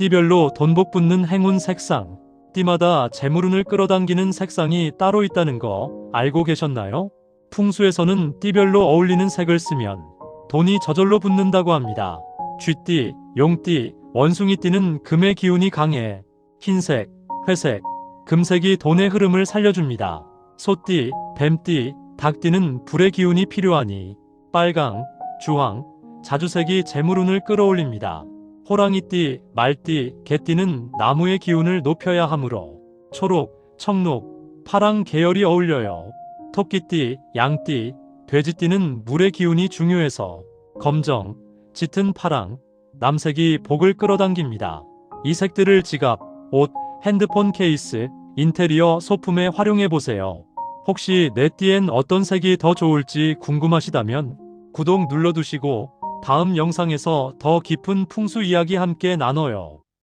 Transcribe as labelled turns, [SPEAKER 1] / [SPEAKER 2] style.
[SPEAKER 1] 띠별로 돈복 붙는 행운 색상. 띠마다 재물운을 끌어당기는 색상이 따로 있다는 거 알고 계셨나요? 풍수에서는 띠별로 어울리는 색을 쓰면 돈이 저절로 붙는다고 합니다. 쥐띠, 용띠, 원숭이띠는 금의 기운이 강해 흰색, 회색, 금색이 돈의 흐름을 살려줍니다. 소띠, 뱀띠, 닭띠는 불의 기운이 필요하니 빨강, 주황, 자주색이 재물운을 끌어올립니다. 호랑이띠, 말띠, 개띠는 나무의 기운을 높여야 하므로 초록, 청록, 파랑 계열이 어울려요. 토끼띠, 양띠, 돼지띠는 물의 기운이 중요해서 검정, 짙은 파랑, 남색이 복을 끌어당깁니다. 이 색들을 지갑, 옷, 핸드폰 케이스, 인테리어 소품에 활용해 보세요. 혹시 내 띠엔 어떤 색이 더 좋을지 궁금하시다면 구독 눌러두시고 다음 영상에서 더 깊은 풍수 이야기 함께 나눠요.